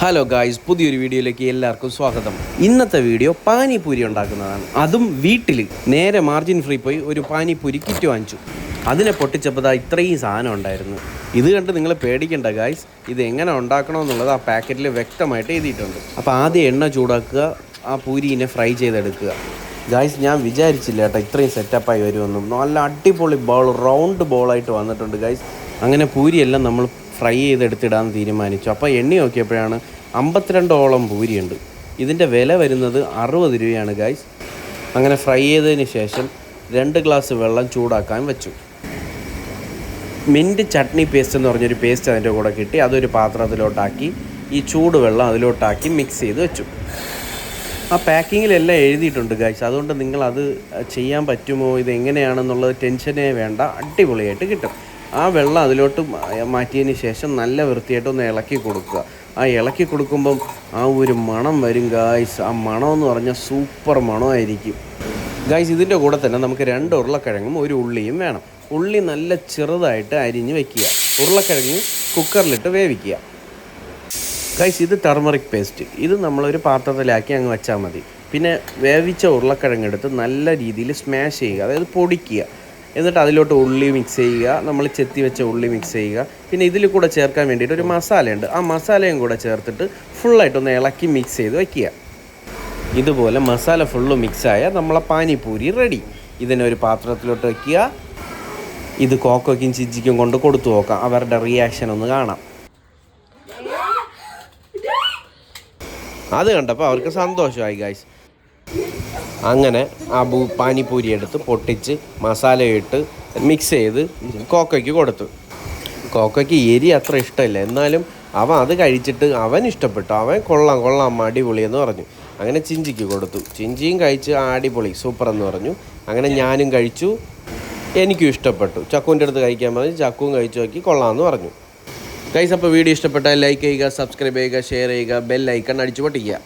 Hello guys പുതിയൊരു വീഡിയോയിലേക്ക് എല്ലാവർക്കും സ്വാഗതം. ഇന്നത്തെ വീഡിയോ പാനിപൂരി ഉണ്ടാക്കുന്നതാണ്. അതും വീട്ടിൽ നേരെ മാർജിൻ ഫ്രീ പോയി ഒരു പാനിപൂരി കിറ്റ് വാങ്ങിച്ചു. അതിനെ പൊട്ടിച്ചപ്പോൾ ഇത്രയും സാധനം ഉണ്ടായിരുന്നു. ഇത് കണ്ട് നിങ്ങൾ പേടിക്കണ്ട ഗായ്സ് ഇത് എങ്ങനെ ഉണ്ടാക്കണമെന്നുള്ളത് ആ പാക്കറ്റിൽ വ്യക്തമായിട്ട് എഴുതിയിട്ടുണ്ട്. അപ്പോൾ ആദ്യം എണ്ണ ചൂടാക്കുക ആ പൂരിനെ ഫ്രൈ ചെയ്തെടുക്കുക. ഗായ്സ് ഞാൻ വിചാരിച്ചില്ല കേട്ടോ ഇത്രയും സെറ്റപ്പായി വരുമെന്നും. നല്ല അടിപൊളി ബോൾ റൗണ്ട് ബോളായിട്ട് വന്നിട്ടുണ്ട് ഗായ്സ് അങ്ങനെ പൂരിയെല്ലാം നമ്മൾ ഫ്രൈ ചെയ്തെടുത്തിടാൻ തീരുമാനിച്ചു. അപ്പോൾ എണ്ണി നോക്കിയപ്പോഴാണ് അമ്പത്തിരണ്ടോളം പൂരിയുണ്ട് ഇതിന്റെ വില വരുന്നത് അറുപത് രൂപയാണ് ഗായ്സ് അങ്ങനെ ഫ്രൈ ചെയ്തതിന് ശേഷം രണ്ട് ഗ്ലാസ് വെള്ളം ചൂടാക്കാൻ വെച്ചു. മിന്റ് ചട്നി പേസ്റ്റ് എന്ന് പറഞ്ഞൊരു പേസ്റ്റ് അതിന്റെ കൂടെ കിട്ടി. അതൊരു പാത്രത്തിലോട്ടാക്കി ഈ ചൂട് വെള്ളം അതിലോട്ടാക്കി മിക്സ് ചെയ്ത് വെച്ചു. ആ പാക്കിങ്ങിലെല്ലാം എഴുതിയിട്ടുണ്ട് ഗായ്സ് അതുകൊണ്ട് നിങ്ങൾ അത് ചെയ്യാൻ പറ്റുമോ? ഇത് എങ്ങനെയാണെന്നുള്ളത് ടെൻഷനേ വേണ്ട. അടിപൊളിയായിട്ട് കിട്ടും. ആ വെള്ളം അതിലോട്ട് മാറ്റിയതിന് ശേഷം നല്ല വൃത്തിയായിട്ട് ഒന്ന് ഇളക്കി കൊടുക്കുക. ആ ഇളക്കി കൊടുക്കുമ്പം ആ ഒരു മണം വരും ഗായ്സ് ആ മണം എന്ന് പറഞ്ഞാൽ സൂപ്പർ മണമായിരിക്കും. ഗായ്സ് ഇതിന്റെ കൂടെ തന്നെ നമുക്ക് രണ്ട് ഉരുളക്കിഴങ്ങും ഒരു ഉള്ളിയും വേണം. ഉള്ളി നല്ല ചെറുതായിട്ട് അരിഞ്ഞ് വെക്കുക. ഉരുളക്കിഴങ്ങ് കുക്കറിലിട്ട് വേവിക്കുക. ഗൈസ് ഇത് ടർമറിക് പേസ്റ്റ് ഇത് നമ്മളൊരു പാത്രത്തിലാക്കി അങ്ങ് വെച്ചാൽ മതി. പിന്നെ വേവിച്ച ഉരുളക്കിഴങ്ങെടുത്ത് നല്ല രീതിയിൽ സ്മാഷ് ചെയ്യുക. അതായത് പൊടിക്കുക. എന്നിട്ട് അതിലോട്ട് ഉള്ളി മിക്സ് ചെയ്യുക. നമ്മൾ ചെത്തി വെച്ച ഉള്ളി മിക്സ് ചെയ്യുക. പിന്നെ ഇതിൽ കൂടെ ചേർക്കാൻ വേണ്ടിയിട്ട് ഒരു മസാലയുണ്ട്. ആ മസാലയും കൂടെ ചേർത്തിട്ട് ഫുള്ളായിട്ടൊന്ന് ഇളക്കി മിക്സ് ചെയ്ത് വയ്ക്കുക ഇതുപോലെ മസാല ഫുള്ള് മിക്സായ നമ്മളെ പാനിപ്പൂരി റെഡി ഇതിനെ ഒരു പാത്രത്തിലോട്ട് വയ്ക്കുക ഇത് കോക്കോയ്ക്കും ചിജിക്കും കൊണ്ട് കൊടുത്തു നോക്കാം. അവരുടെ റിയാക്ഷൻ ഒന്ന് കാണാം. അത് കണ്ടപ്പോൾ അവർക്ക് സന്തോഷമായി ഗായ്സ് അങ്ങനെ ആ ബൂ പാനിപ്പൂരി എടുത്ത് പൊട്ടിച്ച് മസാലയിട്ട് മിക്സ് ചെയ്ത് കോക്കയ്ക്ക് കൊടുത്തു. കോക്കയ്ക്ക് എരി അത്ര ഇഷ്ടമില്ല. എന്നാലും അവൻ അത് കഴിച്ചിട്ട് അവൻ ഇഷ്ടപ്പെട്ടു. അവൻ കൊള്ളാം കൊള്ളാം അടിപൊളി എന്ന് പറഞ്ഞു. അങ്ങനെ ചിഞ്ചിക്ക് കൊടുത്തു. ചിഞ്ചിയും കഴിച്ച് ആ അടിപൊളി സൂപ്പർ എന്ന് പറഞ്ഞു. അങ്ങനെ ഞാനും കഴിച്ചു. എനിക്കും ഇഷ്ടപ്പെട്ടു. ചക്കുവിന്റെ അടുത്ത് കഴിക്കാൻ പറഞ്ഞു. ചക്കുവും കഴിച്ചു നോക്കി കൊള്ളാമെന്ന് പറഞ്ഞു. ഗൈസ് അപ്പോൾ വീഡിയോ ഇഷ്ടപ്പെട്ടാൽ ലൈക്ക് ചെയ്യുക സബ്സ്ക്രൈബ് ചെയ്യുക ഷെയർ ചെയ്യുക ബെൽ ഐക്കൺ അടിച്ചു പൊട്ടിക്കുക